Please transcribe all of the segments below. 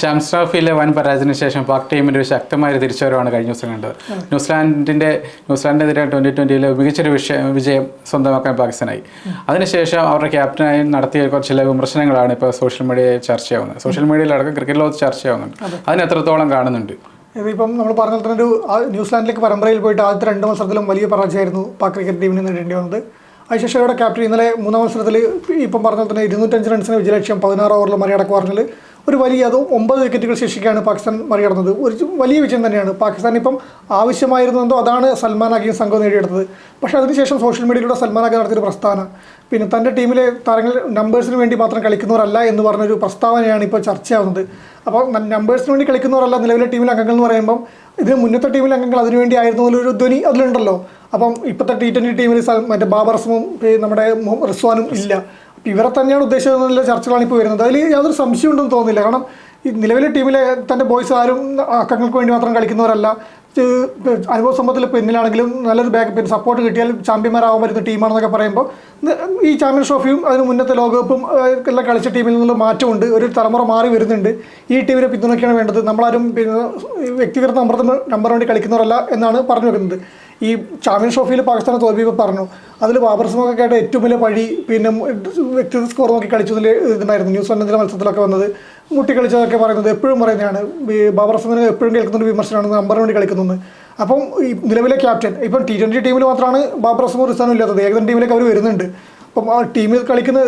Champions ട്രോഫിയിലെ വൻ പരാജയത്തിന് ശേഷം പാക് ടീമിന്റെ ഒരു ശക്തമായ ഒരു തിരിച്ചുവരവാണ് കഴിഞ്ഞ ദിവസം കണ്ടത്. ന്യൂസിലാൻഡിന്റെ ന്യൂസിലാൻഡിനെതിരെ ട്വന്റി ട്വന്റിയിൽ മികച്ചൊരു വിഷയ വിജയം സ്വന്തമാക്കാൻ പാകിസ്ഥാനായി. അതിനുശേഷം അവരുടെ ക്യാപ്റ്റനായി നടത്തിയ കുറച്ച് ചില വിമർശനങ്ങളാണ് ഇപ്പോൾ സോഷ്യൽ മീഡിയയിൽ ചർച്ചയാവുന്നത് സോഷ്യൽ മീഡിയയിലടക്കം ക്രിക്കറ്റ് ലോകത്ത് ചർച്ചയാവുന്നുണ്ട് അതിന് എത്രത്തോളം കാണുന്നുണ്ട്? ഇതിപ്പം നമ്മൾ പറഞ്ഞ തന്നെ ഒരു ന്യൂസിലാൻഡിലേക്ക് പരമ്പരയിൽ പോയിട്ട് ആദ്യത്തെ രണ്ട് മത്സരത്തിലും വലിയ പരാജയമായിരുന്നു പാക് ക്രിക്കറ്റ് ടീമിന് നേടേണ്ടി വന്നത്. അതിനുശേഷം അവരുടെ ക്യാപ്റ്റൻ ഇന്നലെ മൂന്നാം മത്സരത്തിൽ ഇപ്പം പറഞ്ഞ തന്നെ ഇരുന്നൂറ്റഞ്ച് റൺസിന് വിജയലക്ഷ്യം പതിനാറ് ഓവറിൽ മറികടക്കുവാറിൽ ഒരു വലിയ അത് ഒമ്പത് വിക്കറ്റുകൾ ശേഷിക്കാണ് പാകിസ്ഥാൻ മറികടന്നത്. ഒരു വലിയ വിജയം തന്നെയാണ്. പാകിസ്ഥാൻ ഇപ്പം ആവശ്യമായിരുന്നെന്തോ അതാണ് സൽമാൻ ആഗിയും സംഘം നേടിയെടുത്തത്. പക്ഷേ അതിനുശേഷം സോഷ്യൽ മീഡിയയിലൂടെ സൽമാൻ ആഗി നടത്തിയൊരു പ്രസ്താവന പിന്നെ തന്റെ ടീമിലെ താരങ്ങൾ നമ്പേഴ്സിന് വേണ്ടി മാത്രം കളിക്കുന്നവരല്ല എന്ന് പറഞ്ഞൊരു പ്രസ്താവനയാണ് ഇപ്പോൾ ചർച്ചയാവുന്നത്. അപ്പോൾ നമ്പേഴ്സിന് വേണ്ടി കളിക്കുന്നവരല്ല നിലവിലെ ടീമിലെ അംഗങ്ങൾ എന്ന് പറയുമ്പം ഇതിന് മുന്നത്തെ ടീമിലെ അംഗങ്ങൾ അതിനുവേണ്ടി എന്നൊരു ധ്വനി അതിലുണ്ടല്ലോ. അപ്പം ഇപ്പോഴത്തെ ടി ട്വന്റി ടീമിൽ മറ്റേ ബാബർ റസ്മും നമ്മുടെ റിസ്വാനും ഇല്ല. ഇവരെ തന്നെയാണ് ഉദ്ദേശിച്ചതെന്നുള്ള ചർച്ചകളാണ് ഇപ്പോൾ വരുന്നത്. അതിൽ യാതൊരു സംശയം ഉണ്ടെന്ന് തോന്നുന്നില്ല. കാരണം ഈ നിലവിലെ ടീമിലെ തന്റെ ബോയ്സ് ആരും അക്കങ്ങൾക്ക് വേണ്ടി മാത്രം കളിക്കുന്നവരല്ല. അനുഭവ സമ്പത്തിൽ പിന്നിലാണെങ്കിലും നല്ലൊരു ബാക്ക് പിന്നെ സപ്പോർട്ട് കിട്ടിയാൽ ചാമ്പ്യന്മാരാവാൻ വരുന്ന ടീമാണെന്നൊക്കെ പറയുമ്പോൾ ഈ ചാമ്പ്യൻസ് ട്രോഫിയും അതിന് മുന്നത്തെ ലോകകപ്പും എല്ലാം കളിച്ച ടീമിൽ നിന്നുള്ള മാറ്റമുണ്ട്. ഒരു തലമുറ മാറി വരുന്നുണ്ട്. ഈ ടീമിനെ പിന്തുണയ്ക്കാണ് വേണ്ടത്. നമ്മളാരും പിന്നെ വ്യക്തിഗത നമ്പർ നമ്പർ വേണ്ടി കളിക്കുന്നവരല്ല എന്നാണ് പറഞ്ഞു വരുന്നത്. ഈ ചാമ്പ്യൻസ് ട്രോഫിയിൽ പാകിസ്ഥാനെ തോൽപ്പിയപ്പോൾ പറഞ്ഞു. അതിൽ ബാബർ അസമൊക്കെ ആയിട്ട് ഏറ്റവും വലിയ പഴി പിന്നെ വ്യക്തിഗത സ്കോർ നോക്കി കളിച്ചതിൽ ഇതുണ്ടായിരുന്നു. ന്യൂസിലാൻഡിന്റെ മത്സരത്തിലൊക്കെ വന്നത് മുട്ടി കളിച്ചതൊക്കെ പറയുന്നത് എപ്പോഴും പറയുന്നതാണ്. ബാബർ അസമിന് എപ്പോഴും കേൾക്കുന്ന വിമർശനമാണ് നമ്പറിന് വേണ്ടി കളിക്കുന്നത്. അപ്പം ഈ നിലവിലെ ക്യാപ്റ്റൻ ഇപ്പം ടി ട്വന്റി ടീമിൽ മാത്രമാണ് ബാബർ അസമും റിസാനും ഇല്ലാത്തത്. ഏകദിന ടീമിലേക്ക് അവർ വരുന്നുണ്ട്. അപ്പം ആ ടീമിൽ കളിക്കുന്ന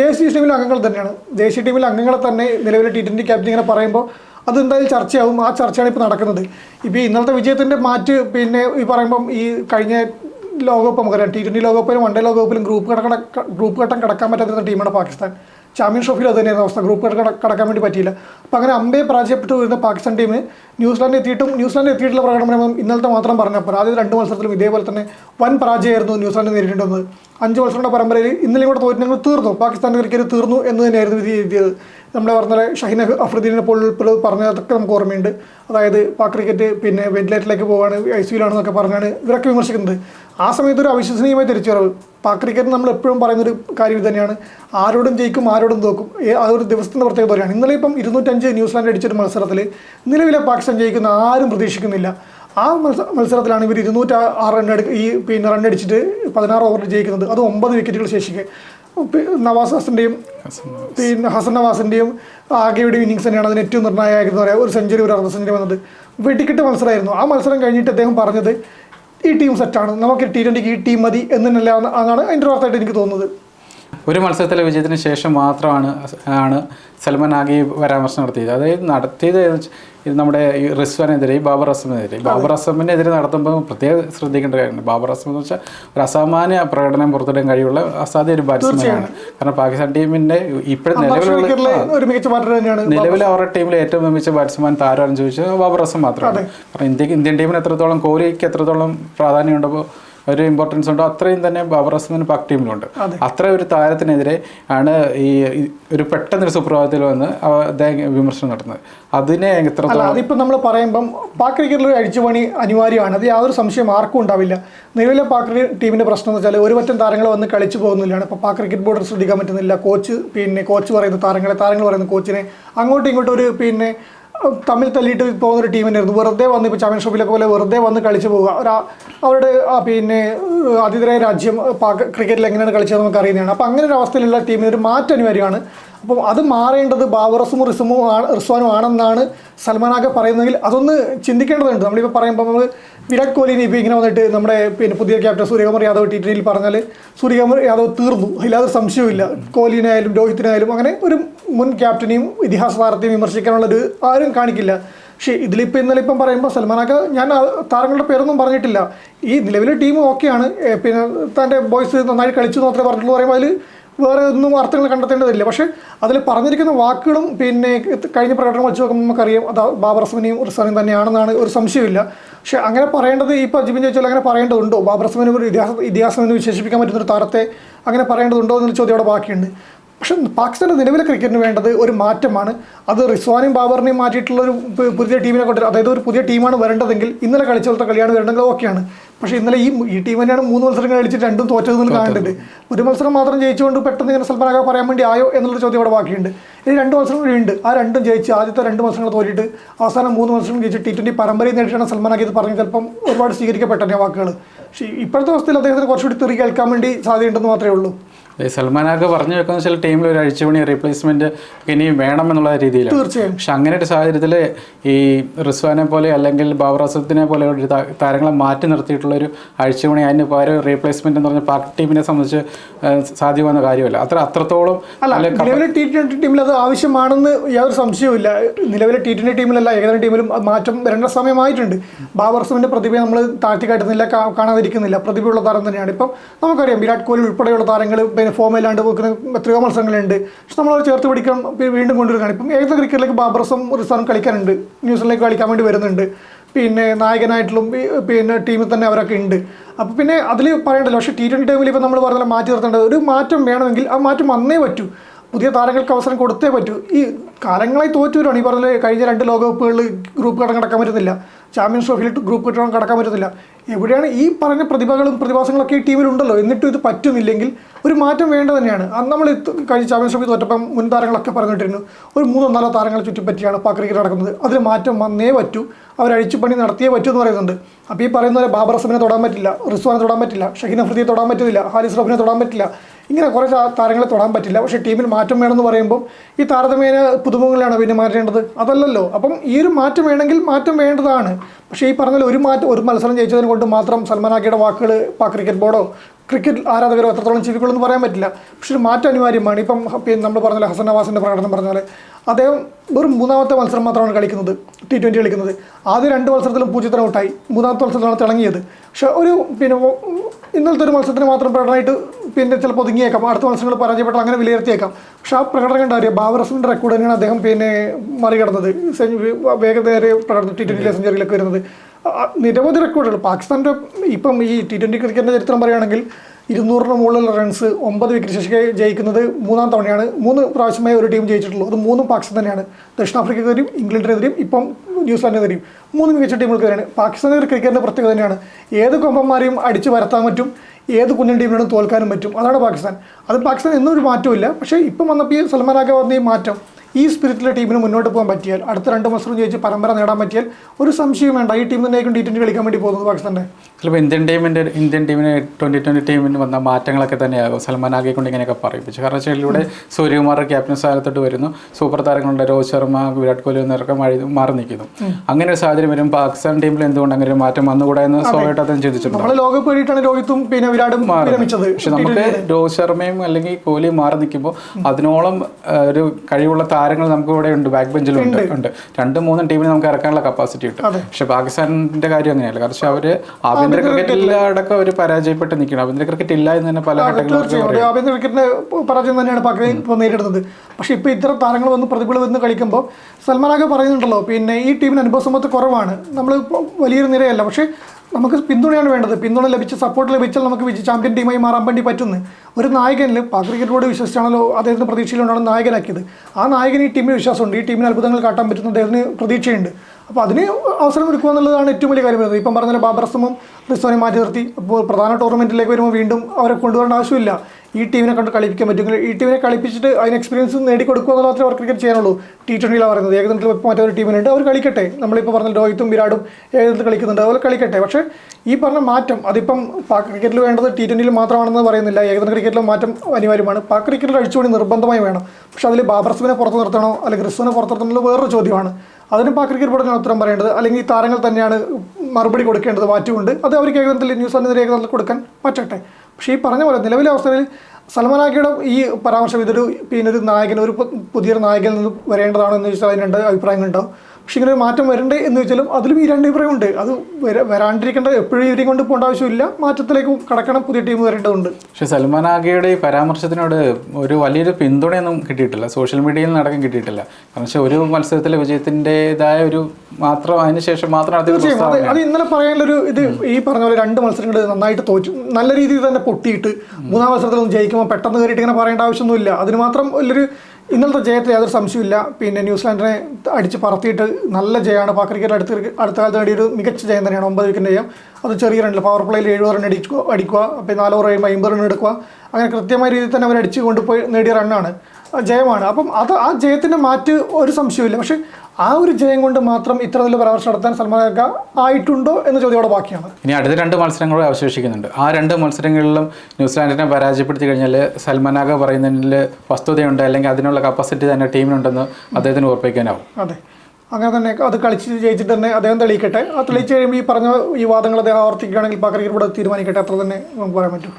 ദേശീയ ടീമിലെ അംഗങ്ങൾ തന്നെയാണ്. ദേശീയ ടീമിലെ അംഗങ്ങളെ തന്നെ നിലവിലെ ടി ട്വന്റി ക്യാപ്റ്റൻ ഇങ്ങനെ പറയുമ്പോൾ അത് എന്തായാലും ചർച്ചയാവും. ആ ചർച്ചയാണ് ഇപ്പോൾ നടക്കുന്നത്. ഇപ്പോൾ ഈ ഇന്നലത്തെ വിജയത്തിന്റെ മാറ്റ് പിന്നെ ഈ പറയുമ്പം ഈ കഴിഞ്ഞ ലോകകപ്പ് നമുക്കറിയാം ടി ട്വന്റി ലോകകപ്പിലും വൺ ഡേ ലോകകപ്പിലും ഗ്രൂപ്പ് കടക്കട ഗ്രൂപ്പ് ഘട്ടം കടക്കാൻ പറ്റാത്ത ടീമാണ് പാകിസ്ഥാൻ. ചാമ്പ്യൻ ട്രോഫിയിൽ അത് തന്നെയായിരുന്നു അവസ്ഥ. ഗ്രൂപ്പ് കടക്കാൻ വേണ്ടി പറ്റിയില്ല. അപ്പോൾ അങ്ങനെ അമ്പയെ പരാജയപ്പെട്ടു വരുന്ന പാകിസ്ഥാൻ ടീം ന്യൂസിലാൻഡ് എത്തിയിട്ടും ന്യൂസിലാൻഡ് എത്തിയിട്ടുള്ള പ്രകടനം ഇന്നലത്തെ മാത്രം പറഞ്ഞപ്പോൾ ആദ്യം രണ്ട് മത്സരത്തിലും ഇതേപോലെ തന്നെ വൻ പരാജയമായിരുന്നു ന്യൂസിലാൻഡ് നേരിടേണ്ടത് അഞ്ച് മത്സരങ്ങളുടെ പരമ്പരയിൽ ഇന്നലെയും കൂടെ തോറ്റിനങ്ങൾ തീർന്നു. പാകിസ്ഥാൻ ക്രിക്കറ്റ് തീർന്നു എന്ന് തന്നെയായിരുന്നു വിധി എഴുതിയത്. നമ്മുടെ പറഞ്ഞ ഷഹീൻ അഫ്രീദിനെ പോലുള്ള പറഞ്ഞതൊക്കെ നമുക്ക് ഓർമ്മയുണ്ട്. അതായത് പാക് ക്രിക്കറ്റ് പിന്നെ വെന്റിലേറ്ററിലേക്ക് പോവാണ് ഐ സിയിലാണെന്നൊക്കെ പറഞ്ഞാണ് ഇവരൊക്കെ വിമർശിക്കുന്നത്. ആ സമയത്ത് ഒരു അവിശ്വസനീയമായ തിരിച്ചുവരവ് പാക് ക്രിക്കറ്റ് നമ്മൾ എപ്പോഴും പറയുന്നൊരു കാര്യം തന്നെയാണ്. ആരോടും ജയിക്കും ആരോടും തോക്കും. അതൊരു ദിവസത്തിന്റെ പ്രത്യേകത പോലെയാണ്. ഇന്നലെ ഇപ്പം ഇരുന്നൂറ്റഞ്ച് ന്യൂസിലാൻഡ് അടിച്ചൊരു മത്സരത്തിൽ നിലവിലെ പാകിസ്ഥാൻ ജയിക്കുന്ന ആരും പ്രതീക്ഷിക്കുന്നില്ല. ആ മത്സരത്തിലാണ് ഇവർ ഇരുന്നൂറ്റി ആറ് റൺ ഈ പിന്നെ റൺ അടിച്ചിട്ട് പതിനാറ് ഓവറിൽ ജയിക്കുന്നത്. അത് ഒമ്പത് വിക്കറ്റുകൾ ശേഷിക്കെ. പി- നവാസ് ഹസന്റെയും പിന്നെ ഹസൻ നവാസിന്റെയും ആകെയുടെ ഇന്നിങ്സ് തന്നെയാണ് അതിന് ഏറ്റവും നിർണായകമായിരുന്നു പറയാം. ഒരു സെഞ്ചുറി ഒരു അർദ്ധ സെഞ്ചുറി വന്നത്. വെടിക്കെട്ട് മത്സരമായിരുന്നു. ആ മത്സരം കഴിഞ്ഞിട്ട് അദ്ദേഹം പറഞ്ഞത് ഈ ടീം സെറ്റാണ് നമുക്ക് ടി ട്വന്റിക്ക് ഈ ടീം മതി എന്ന് തന്നെയല്ല എന്നാണ് അതിന്റെ ഒരു അർത്ഥമായിട്ട് എനിക്ക് തോന്നുന്നത്. ഒരു മത്സരത്തിലെ വിജയത്തിന് ശേഷം മാത്രമാണ് ആണ് സൽമാൻ ആഗി പരാമർശം നടത്തിയത്. അതായത് നടത്തിയത് ഇത് നമ്മുടെ ഈ റിസ്വാനെതിരെ ബാബർ അസമിനെതിരെ. ബാബർ അസമിനെതിരെ നടത്തുമ്പോൾ പ്രത്യേകം ശ്രദ്ധിക്കേണ്ട കാര്യമാണ് ബാബർ അസം എന്ന് വെച്ചാൽ ഒരു അസാമാന്യ പ്രകടനം പുറത്തിടാൻ കഴിയുള്ള അസാധ്യ ഒരു ബാറ്റ്സ്മാനാണ് കാരണം പാകിസ്ഥാൻ ടീമിന്റെ ഇപ്പോഴും നിലവിലുള്ള നിലവിൽ അവരുടെ ടീമിലെ ഏറ്റവും മികച്ച ബാറ്റ്സ്മാൻ താരം ചോദിച്ചാൽ ബാബർ അസം മാത്രമാണ്. കാരണം ഇന്ത്യയ്ക്ക് ഇന്ത്യൻ ടീമിന് എത്രത്തോളം കോഹ്ലിക്ക് എത്രത്തോളം പ്രാധാന്യമുണ്ടപ്പോൾ ഒരു ഇമ്പോർട്ടൻസ് ഉണ്ടോ? അത്രയും തന്നെ ബാബർ അസ്മിന് പാക് ടീമിലുണ്ട്. അത്ര ഒരു താരത്തിനെതിരെ ആണ് ഈ ഒരു പെട്ടെന്നൊരു സുപ്രഭാതത്തിൽ വന്ന് അദ്ദേഹം വിമർശനം നടത്തുന്നത്. അതിനെ എത്രത്തോളം അതിപ്പോൾ നമ്മൾ പറയുമ്പം പാക് ക്രിക്കറ്റിൽ ഒരു അഴിച്ചുപണി അനിവാര്യമാണ്. അത് യാതൊരു സംശയം ആർക്കും ഉണ്ടാവില്ല. നിലവിലെ പാക് ടീമിന്റെ പ്രശ്നം എന്ന് വെച്ചാൽ ഒരു പറ്റം താരങ്ങൾ വന്ന് കളിച്ചു പോകുന്നില്ലാണ്. ഇപ്പോൾ പാക് ക്രിക്കറ്റ് ബോർഡ് ശ്രദ്ധിക്കാൻ പറ്റുന്നില്ല. കോച്ച് പിന്നെ കോച്ച് പറയുന്ന താരങ്ങളെ താരങ്ങൾ പറയുന്ന കോച്ചിനെ അങ്ങോട്ടും ഇങ്ങോട്ടും ഒരു പിന്നെ തമ്മിൽ തല്ലിയിട്ട് പോകുന്ന ഒരു ടീം തന്നെയായിരുന്നു വെറുതെ വന്ന് ഇപ്പോൾ ചാമ്പ്യൻ ഷിപ്പിലൊക്കെ പോലെ വെറുതെ വന്ന് കളിച്ചു പോവുക. ഒരു അവരുടെ പിന്നെ അതിഥരായ രാജ്യം പാക് ക്രിക്കറ്റിൽ എങ്ങനെയാണ് കളിച്ചത് നമുക്ക് അറിയുന്നതാണ്. അപ്പോൾ അങ്ങനെ ഒരു അവസ്ഥയിലുള്ള ടീമിന് ഒരു മാറ്റം അനിവാര്യമാണ്. അപ്പം അത് മാറേണ്ടത് ബാബറസും റിസുമും ആണ് റിസ്വാനും ആണെന്നാണ് സൽമാനാകെ പറയുന്നതെങ്കിൽ അതൊന്ന് ചിന്തിക്കേണ്ടതുണ്ട്. നമ്മളിപ്പോൾ പറയുമ്പോൾ നമ്മൾ വിരാട് കോഹ്ലിനെ ഇപ്പോൾ ഇങ്ങനെ വന്നിട്ട് നമ്മുടെ പിന്നെ പുതിയ ക്യാപ്റ്റൻ സൂര്യകുമാർ യാദവ് ടി ട്വന്റിയിൽ പറഞ്ഞാൽ സൂര്യകുമാർ യാദവ് തീർന്നു. അതിലതൊരു സംശയമില്ല കോഹ്ലിനായാലും രോഹിത്തിനായാലും അങ്ങനെ ഒരു മുൻ ക്യാപ്റ്റനെയും ഇതിഹാസ താരത്തെയും വിമർശിക്കാനുള്ളൊരു ആരും കാണിക്കില്ല. പക്ഷേ ഇതിലിപ്പോൾ ഇന്നലെ ഇപ്പം പറയുമ്പോൾ സൽമാനൊക്കെ ഞാൻ താരങ്ങളുടെ പേരൊന്നും പറഞ്ഞിട്ടില്ല. ഈ നിലവിലെ ടീം ഓക്കെയാണ്. പിന്നെ തന്റെ ബോയ്സ് നന്നായി കളിച്ചു എന്ന് മാത്രമേ പറഞ്ഞിട്ടുള്ളൂ പറയുമ്പോൾ അതിൽ വേറെ ഒന്നും അർത്ഥങ്ങൾ കണ്ടെത്തേണ്ടതില്ല. പക്ഷേ അതിൽ പറഞ്ഞിരിക്കുന്ന വാക്കുകളും പിന്നെ കഴിഞ്ഞ പ്രകടനം വെച്ച് നോക്കുമ്പോൾ നമുക്കറിയാം അത് ബാബർ അസ്മിനെയും റിസാനും തന്നെയാണെന്നാണ് ഒരു സംശയമില്ല. പക്ഷേ അങ്ങനെ പറയേണ്ടത് ഇപ്പോൾ ജിബിൻ ചോദിച്ചാൽ അങ്ങനെ പറയേണ്ടതുണ്ടോ? ബാബർ അസ്മിനെ ഒരു ഇതിഹാസ ഇതിഹാസം എന്ന് വിശേഷിപ്പിക്കാൻ പറ്റുന്ന ഒരു താരത്തെ അങ്ങനെ പറയേണ്ടതുണ്ടോ എന്നൊരു ചോദ്യം അവിടെ ബാക്കിയുണ്ട്. പക്ഷെ പാകിസ്ഥാന്റെ നിലവിലെ ക്രിക്കറ്റിന് വേണ്ടത് ഒരു മാറ്റമാണ്. അത് റിസ്വാനും ബാബറിനെയും മാറ്റിയിട്ടുള്ള ഒരു പുതിയ ടീമിനെ കൊണ്ട് അതായത് ഒരു പുതിയ ടീമാണ് വരേണ്ടതെങ്കിൽ ഇന്നലെ കളിച്ച പോലത്തെ കളിയാണ് വരേണ്ടതെങ്കിൽ ഓക്കെയാണ്. പക്ഷേ ഇന്നലെ ഈ ഈ ടീം തന്നെയാണ് മൂന്ന് മത്സരങ്ങൾ കളിച്ചിട്ട് രണ്ടും തോറ്റത് തോറ്റതെന്ന് കാണുന്നുണ്ട്. ഒരു മത്സരം മാത്രം ജയിച്ചുകൊണ്ട് പെട്ടെന്ന് ഇങ്ങനെ സൽമാനാക പറയാൻ വേണ്ടി ആയോ എന്നുള്ള ചോദ്യം ഇവിടെ ബാക്കിയുണ്ട്. ഇനി രണ്ട് മത്സരം ഉണ്ട്. ആ രണ്ടും ജയിച്ച് ആദ്യത്തെ രണ്ട് മത്സരങ്ങൾ തോറ്റിട്ട് അവസാനം മൂന്ന് മത്സരം ജയിച്ച് ടി ട്വന്റി പരമ്പരയിൽ നേടിയിട്ടാണ് സൽമാനാക്കി ഇത് പറഞ്ഞ് ചിലപ്പം ഒരുപാട് സ്വീകരിക്കപ്പെട്ട വാക്കുകൾ പക്ഷേ ഇപ്പോഴത്തെ അവസ്ഥയിൽ അദ്ദേഹത്തിന് കുറച്ചുകൂടി തെറി കേൾക്കാൻ വേണ്ടി സാധ്യതയുണ്ടെന്ന് മാത്രമേ ഉള്ളൂ. സൽമാനൊക്കെ പറഞ്ഞു വെക്കുന്ന ചില ടീമിൽ ഒരു അഴിച്ചുപണി റീപ്ലേസ്മെന്റ് ഇനി വേണം എന്നുള്ള രീതിയിൽ തീർച്ചയായും. പക്ഷെ അങ്ങനെ ഒരു സാഹചര്യത്തിൽ ഈ റിസ്വാനെ പോലെ അല്ലെങ്കിൽ ബാബർ അസദിനെ പോലെ ഒരു താരങ്ങളെ മാറ്റി നിർത്തിയിട്ടുള്ള ഒരു അഴിച്ചുപണി അതിന് പകരം റീപ്ലേസ്മെന്റ് എന്ന് പറഞ്ഞ പാക് ടീമിനെ സംബന്ധിച്ച് സാധ്യമാകുന്ന കാര്യമല്ല. അത്ര അത്രത്തോളം അല്ല നിലവിലെ ടി ട്വന്റി ടീമിൽ അത് ആവശ്യമാണെന്ന് യാതൊരു സംശയവുമില്ല. നിലവിലെ ടി ട്വന്റി ടീമിലല്ല ഏകദിന ടീമിലും മാറ്റം വരേണ്ട സമയമായിട്ടുണ്ട്. ബാബർസമിന്റെ പ്രതിഭയെ നമ്മൾ താഴ്ത്തി കാട്ടുന്നില്ല കാണാതിരിക്കുന്നില്ല. പ്രതിഭയുള്ള താരം തന്നെയാണ്. ഇപ്പം നമുക്കറിയാം വിരാട് കോഹ്ലി ഉൾപ്പെടെയുള്ള താരങ്ങൾ പിന്നെ ഫോമില്ലാണ്ട് വെക്കുന്ന എത്രയോ മത്സരങ്ങളുണ്ട്. പക്ഷെ നമ്മൾ ചേർത്ത് പിടിക്കാൻ വീണ്ടും കൊണ്ടുവരികയാണ് ഇപ്പം ഏത് ക്രിക്കറ്റിലേക്ക് ബാബർസും റിസാനും കളിക്കാനുണ്ട്? ന്യൂസിലേക്ക് കളിക്കാൻ വേണ്ടി വരുന്നുണ്ട്. പിന്നെ നായകനായിട്ടും പിന്നെ ടീമിൽ തന്നെ അവരൊക്കെ ഉണ്ട്. അപ്പോൾ പിന്നെ അതിൽ പറയണ്ടല്ലോ പക്ഷേ ടി ട്വന്റി ടൈമിൽ ഇപ്പോൾ നമ്മൾ പറഞ്ഞാൽ മാറ്റി നിർത്തേണ്ടത് ഒരു മാറ്റം വേണമെങ്കിൽ ആ മാറ്റം വന്നേ പറ്റൂ. പുതിയ താരങ്ങൾക്ക് അവസരം കൊടുത്തേ പറ്റൂ. ഈ കാലങ്ങളായി തോറ്റുവരാണ് ഈ പറഞ്ഞ കഴിഞ്ഞ രണ്ട് ലോകകപ്പുകളിൽ ഗ്രൂപ്പ് ഘട്ടം കടക്കാൻ പറ്റുന്നില്ല. ചാമ്പ്യൻസ് ട്രോഫിയിൽ ഗ്രൂപ്പ് കിട്ടണം കടക്കാൻ പറ്റത്തില്ല. എവിടെയാണ് ഈ പറഞ്ഞ പ്രതിഭകളും പ്രതിഭാസങ്ങളൊക്കെ ഈ ടീമിലുണ്ടല്ലോ എന്നിട്ടും ഇത് പറ്റുന്നില്ലെങ്കിൽ ഒരു മാറ്റം വേണ്ട തന്നെയാണ്. അന്ന് നമ്മൾ കഴിഞ്ഞ ചാമ്പ്യൻസ് ട്രോഫി തോറ്റപ്പം മുൻ താരങ്ങളൊക്കെ പറഞ്ഞിട്ടിരുന്നു. ഒരു മൂന്നോ നാലോ താരങ്ങളെ ചുറ്റിപ്പറ്റിയാണ് പാക് ക്രിക്കറ്റ് നടക്കുന്നത്. അതിൽ മാറ്റം വന്നേ പറ്റൂ. അവർ അഴിച്ചുപണി നടത്തിയേ പറ്റൂ എന്ന് പറയുന്നുണ്ട്. അപ്പോൾ ഈ പറയുന്ന പോലെ ബാബർ അസമിനെ തൊടാൻ പറ്റില്ല റിസ്വാനെ തൊടാൻ പറ്റില്ല ഷഹീൻ അഫ്രീദിയെ തൊടാൻ പറ്റില്ല ഹാലിസ് റഫിനെ തൊടാൻ പറ്റില്ല. ഇങ്ങനെ കുറേ താരങ്ങളെ തൊടാൻ പറ്റില്ല. പക്ഷേ ടീമിൽ മാറ്റം വേണമെന്ന് പറയുമ്പോൾ ഈ താരതമ്യേന പുതുമുഖങ്ങളാണ് പിന്നെ മാറ്റേണ്ടത് അതല്ലല്ലോ. അപ്പം ഈ ഒരു മാറ്റം വേണമെങ്കിൽ മാറ്റം വേണ്ടതാണ്. പക്ഷേ ഈ പറഞ്ഞ ഒരു മാറ്റം ഒരു മത്സരം ജയിച്ചതിന് കൊണ്ട് മാത്രം സൽമാനാക്കിയുടെ വാക്കുകൾ പാ ക്രിക്കറ്റ് ബോർഡോ ക്രിക്കറ്റ് ആരാധകരോ എത്രത്തോളം ചെവിക്കൊള്ളെന്ന് പറയാൻ പറ്റില്ല. പക്ഷെ ഒരു മാറ്റം അനിവാര്യമാണ്. ഇപ്പം പിന്നെ നമ്മൾ പറഞ്ഞ ഹസൻ നവാസിന്റെ പ്രകടനം പറഞ്ഞാൽ അദ്ദേഹം വെറും മൂന്നാമത്തെ മത്സരം മാത്രമാണ് കളിക്കുന്നത് ടി ട്വന്റി കളിക്കുന്നത്. ആദ്യ രണ്ട് മത്സരത്തിലും പൂജ്യത്തിന് ഔട്ടായി. മൂന്നാമത്തെ മത്സരത്തിലാണ് തിളങ്ങിയത്. പക്ഷേ ഒരു പിന്നെ ഇന്നലത്തെ ഒരു മത്സരത്തിന് മാത്രം പ്രകടനമായിട്ട് പിന്നെ ചിലപ്പോൾ ഒതുങ്ങിയേക്കാം. അടുത്ത മത്സരങ്ങൾ പരാജയപ്പെട്ടാൽ അങ്ങനെ വിലയിരുത്തിയേക്കാം. പക്ഷേ ആ പ്രകടനം കണ്ട ബാബറസ്മിന്റെ റെക്കോർഡ് തന്നെയാണ് അദ്ദേഹം പിന്നെ മറികടന്നത്. വേഗതയേറിയ പ്രകടനം ടി ട്വന്റിയിലെ സെഞ്ചുറിയിലൊക്കെ വരുന്നത്. നിരവധി റെക്കോർഡുകൾ പാകിസ്ഥാന്റെ ഇപ്പം ഈ ടി ട്വന്റി ക്രിക്കറ്റിന്റെ ചരിത്രം പറയുകയാണെങ്കിൽ ഇരുന്നൂറിന് മുകളിലുള്ള റൺസ് ഒമ്പത് വിക്കറ്റ് ശേഷിക്കെ ജയിക്കുന്നത് മൂന്നാം തവണയാണ്. മൂന്ന് പ്രാവശ്യമായി ഒരു ടീം ജയിച്ചിട്ടുള്ളൂ അത് മൂന്നും പാകിസ്ഥാൻ തന്നെയാണ്. ദക്ഷിണാഫ്രിക്കക്കെതിരെയും ഇംഗ്ലണ്ടിനെതിരെയും ഇപ്പം ന്യൂസിലാൻഡിനെതിരെയും മൂന്ന് മികച്ച ടീമുകൾക്കെതിരെയാണ് പാകിസ്ഥാന്റെ ഒരു ക്രിക്കറ്റിന്റെ പ്രത്യേകത തന്നെയാണ്. ഏത് കൊമ്പന്മാരെയും അടിച്ച് വരത്താൻ പറ്റും ഏത് കുഞ്ഞൻ ടീമിനോടും തോൽക്കാനും പറ്റും. അതാണ് പാകിസ്ഥാൻ. അത് പാകിസ്ഥാൻ എന്നൊരു മാറ്റമില്ല പക്ഷേ ഇപ്പം വന്നപ്പോൾ ഈ സൽമാനാകെ വന്ന ഈ മാറ്റം ഈ സ്പിരിറ്റിലെ ടീമിന് മുന്നോട്ട് പോകാൻ പറ്റിയാൽ അടുത്ത രണ്ട് മത്സരം ജയിച്ച് പരമ്പര നേടാൻ പറ്റിയാൽ ഒരു സംശയം വേണ്ട. ഈ ടീം തന്നെയായിരിക്കും ടി ട്വന്റി കളിക്കാൻ വേണ്ടി പോകുന്നത് പാകിസ്ഥാന്റെ ചിലപ്പോൾ ഇന്ത്യൻ ടീമിന്റെ ഇന്ത്യൻ ടീമിന് ട്വന്റി ട്വന്റി ടീമിന് വന്ന മാറ്റങ്ങളൊക്കെ തന്നെയാകും. സൽമാൻ ആകെ കൊണ്ട് ഇങ്ങനെയൊക്കെ പറയിപ്പിച്ചു. കാരണം വെച്ചാൽ ഇതിലൂടെ സൂര്യകുമാർ ക്യാപ്റ്റൻ സ്ഥാനത്തോട്ട് വരുന്നു. സൂപ്പർ താരങ്ങളുടെ രോഹിത് ശർമ്മ വിരാട് കോഹ്ലി എന്നിവരൊക്കെ മഴ മാറി നിൽക്കുന്നു. അങ്ങനെ ഒരു സാഹചര്യം വരും. പാകിസ്ഥാൻ ടീമിൽ എന്തുകൊണ്ട് അങ്ങനെ ഒരു മാറ്റം വന്നുകൂടാ എന്ന് സ്വാഭാവികമായിട്ട് അദ്ദേഹം ചിന്തിച്ചിട്ടുണ്ട്? ലോകകപ്പ് വേണ്ടിയിട്ടാണ് രോഹിത്തും പിന്നെ വിരാടും പക്ഷെ നമുക്ക് രോഹിത് ശർമ്മയും അല്ലെങ്കിൽ കോഹ്ലിയും മാറി നിൽക്കുമ്പോൾ അതിനോളം ഒരു കഴിവുള്ള താരങ്ങൾ നമുക്ക് ഇവിടെ ഉണ്ട് ബാക്ക് ബെഞ്ചിലും ഉണ്ട് രണ്ടും മൂന്നും ടീമിന് നമുക്ക് ഇറക്കാനുള്ള കപ്പാസിറ്റി ഉണ്ട് പക്ഷെ പാകിസ്ഥാനിന്റെ കാര്യം അങ്ങനെയല്ല. കാരണം അവർ ആഭ്യന്തര ക്രിക്കറ്റിൽ അടക്കം അവർ പരാജയപ്പെട്ട് നിൽക്കണം ആഭ്യന്തര ക്രിക്കറ്റ് ഇല്ല എന്ന് തന്നെ പല ഘട്ടങ്ങളിലും തീർച്ചയായും. ആഭ്യന്തര ക്രിക്കറ്റിന്റെ പരാജയം തന്നെയാണ് പാകിസ്ഥാൻ ഇപ്പോൾ നേരിടുന്നത്. പക്ഷേ ഇപ്പോൾ ഇത്ര താരങ്ങൾ വന്ന് പ്രതിഭകൾ വന്ന് കളിക്കുമ്പോൾ സൽമാനാകെ പറയുന്നുണ്ടല്ലോ പിന്നെ ഈ ടീമിന് അനുഭവ സമ്പത്ത് കുറവാണ്. നമ്മൾ വലിയൊരു നിരയല്ല. പക്ഷേ നമുക്ക് പിന്തുണയാണ് വേണ്ടത്. പിന്തുണ ലഭിച്ച സപ്പോർട്ട് ലഭിച്ചാൽ നമുക്ക് വിജയ ചാമ്പ്യൻ ടീമായി മാറാൻ വേണ്ടി പറ്റുന്നു. ഒരു നായകനിൽ പാക് ക്രിക്കറ്റ് ബോർഡ് വിശ്വസിച്ചാണല്ലോ അദ്ദേഹത്തിന് പ്രതീക്ഷയിലുണ്ടാണ് നായകനാക്കിയത്. ആ നായകന് ഈ ടീമിന് വിശ്വാസമുണ്ട്. ഈ ടീമിന് അത്ഭുതങ്ങൾ കാട്ടാൻ പറ്റുന്ന അദ്ദേഹത്തിന് പ്രതീക്ഷയുണ്ട്. അപ്പോൾ അതിന് അവസരം എടുക്കുക എന്നുള്ളതാണ് ഏറ്റവും വലിയ കാര്യം. വരുന്നത് ഇപ്പം പറഞ്ഞ അസമും റിസ്വാനെ മാറ്റി നിർത്തി. അപ്പോൾ പ്രധാന ടൂർണമെന്റിലേക്ക് വരുമ്പോൾ വീണ്ടും അവരെ കൊണ്ടുവരേണ്ട ആവശ്യമില്ല. ഈ ടീമിനെ കണ്ട് കളിപ്പിക്കാൻ പറ്റുമെങ്കിൽ ഈ ടീമിനെ കളിപ്പിച്ചിട്ട് അതിന് എക്സ്പീരിയൻസ് നേടിക്കൊടുക്കുക എന്ന് മാത്രമേ അവർ ക്രിക്കറ്റ് ചെയ്യാനുള്ളൂ. ടി ട്വന്റിയിലാണ് പറയുന്നത്. ഏകദിനത്തിൽ ഇപ്പോൾ മറ്റൊരു ടീമിനുണ്ട് അവർ കളിക്കട്ടെ. നമ്മളിപ്പോൾ പറഞ്ഞ രോഹിത്തും വിരാടും ഏകദിനത്തിൽ കളിക്കുന്നുണ്ട്. അതുപോലെ കളിക്കട്ടെ. പക്ഷേ ഈ പറഞ്ഞ മാറ്റം അതിപ്പം പാക് ക്രിക്കറ്റിൽ വേണ്ടത് ടി ട്വന്റിയിൽ മാത്രമാണെന്ന് പറയുന്നില്ല. ഏകദിന ക്രിക്കറ്റിലും മാറ്റം അനിവാര്യമാണ്. പാക് ക്രിക്കറ്റിൽ അഴിച്ചുപണി നിർബന്ധമായി വേണം. പക്ഷേ അതിൽ ബാബർസിനെ പുറത്ത് നിർത്തണോ? അല്ലെങ്കിൽ റിസ്വനെ പുറത്ത് നിർത്തണോ? വേറൊരു ചോദ്യമാണ്. അതിന് പാക് ക്രിക്കറ്റ് ബോർഡിനാണ് ഉത്തരം പറയേണ്ടത്. അല്ലെങ്കിൽ താരങ്ങൾ തന്നെയാണ് മറുപടി കൊടുക്കേണ്ടത്. മാറ്റുകൊണ്ട് അത് അവർക്ക് ഏകദിനത്തിൽ ന്യൂസിലാൻഡിന് ഏകദിനത്തിൽ കൊടുക്കാൻ പറ്റട്ടെ. പക്ഷേ ഈ പറഞ്ഞ പോലെ നിലവിലെ അവസ്ഥയിൽ സൽമാനാക്കിയുടെ ഈ പരാമർശം ഇതൊരു പിന്നെ ഒരു നായകൻ ഒരു പുതിയൊരു നായകനിൽ നിന്ന് വരേണ്ടതാണോ എന്ന് ചോദിച്ചാൽ അതിന് രണ്ട് അഭിപ്രായങ്ങളുണ്ടാവും പക്ഷേ ഇങ്ങനെ ഒരു മാറ്റം വരണ്ടേ എന്ന് വെച്ചാലും അതിലും ഈ രണ്ട് അഭിപ്രായമുണ്ട്. അത് വര- വരാണ്ടിരിക്കേണ്ട എപ്പോഴും ഇവരെയും കൊണ്ട് പോകേണ്ട ആവശ്യമില്ല. മാറ്റത്തിലേക്ക് കടക്കണം പുതിയ ടീം വരേണ്ടതുണ്ട്. പക്ഷേ സൽമാൻ ആഗയുടെ ഈ പരാമർശത്തിനോട് ഒരു വലിയൊരു പിന്തുണയൊന്നും കിട്ടിയിട്ടില്ല. സോഷ്യൽ മീഡിയയിൽ നടക്കാൻ കിട്ടിയിട്ടില്ല. കാരണം വെച്ചാൽ ഒരു മത്സരത്തിലെ വിജയത്തിന്റെതായ ഒരു മാത്രം അതിന് ശേഷം മാത്രം തീർച്ചയായും. അത് അത് ഇന്നലെ പറയാനുള്ളൊരു ഇത് ഈ പറഞ്ഞ പോലെ രണ്ട് മത്സരങ്ങൾ നന്നായിട്ട് തോറ്റു. നല്ല രീതിയിൽ തന്നെ പൊട്ടിയിട്ട് മൂന്നാം മത്സരത്തിലൊന്നും ജയിക്കുമ്പോൾ പെട്ടെന്ന് കയറിയിട്ട് ഇങ്ങനെ പറയേണ്ട ആവശ്യമൊന്നുമില്ല. അതിന് മാത്രം വലിയൊരു ഇന്നലത്തെ ജയത്തിൽ യാതൊരു സംശയമില്ല പിന്നെ ന്യൂസിലാൻഡിനെ അടിച്ച് പറത്തിയിട്ട് നല്ല ജയമാണ് പാക് ക്രിക്കറ്റ് അടുത്ത അടുത്ത കാലത്ത് നേടിയൊരു മികച്ച ജയം തന്നെയാണ് ഒമ്പത് വിക്കറ്റ് ജയം. അത് ചെറിയ റണ്ണിൽ പവർ പ്ലേയിൽ എഴുപത് റൺ അടിക്കുക അടിക്കുക പിന്നെ നാല് ഓവർ കഴിയുമ്പോൾ അമ്പത് റൺ എടുക്കുക. അങ്ങനെ കൃത്യമായ രീതിയിൽ തന്നെ അവർ അടിച്ച് കൊണ്ടുപോയി നേടിയ റണ്ണാണ് ജയമാണ്. അപ്പം അത് ആ ജയത്തിന്റെ മാറ്റ് ഒരു സംശയമില്ല പക്ഷേ ആ ഒരു ജയം കൊണ്ട് മാത്രം ഇത്ര നല്ല പരാമർശം നടത്താൻ സൽമാൻ ഖാൻ ആയിട്ടുണ്ടോ എന്ന ചോദ്യം ബാക്കിയാണ്. ഇനി അടുത്ത രണ്ട് മത്സരങ്ങൾ കൂടെ അവശേഷിക്കുന്നുണ്ട്. ആ രണ്ട് മത്സരങ്ങളിലും ന്യൂസിലാൻഡിനെ പരാജയപ്പെടുത്തി കഴിഞ്ഞാൽ സൽമാനാഗ പറയുന്നതിൽ വസ്തുതയുണ്ട് അല്ലെങ്കിൽ അതിനുള്ള കപ്പാസിറ്റി തന്നെ ടീമിനുണ്ടെന്ന് അദ്ദേഹത്തിന് ഉറപ്പിക്കാനാവും. അതെ. അങ്ങനെ തന്നെ അത് കളിച്ച് ജയിച്ചിട്ട് തന്നെ അദ്ദേഹം തെളിയിക്കട്ടെ. ആ തെളിയിച്ച് കഴിയുമ്പോൾ ഈ പറഞ്ഞ ഈ വാദങ്ങൾ അദ്ദേഹം ആവർത്തിക്കുകയാണെങ്കിൽ പകരം ഇവിടെ കൂടെ തീരുമാനിക്കട്ടെ. അത്ര തന്നെ നമുക്ക് പറയാൻ പറ്റും.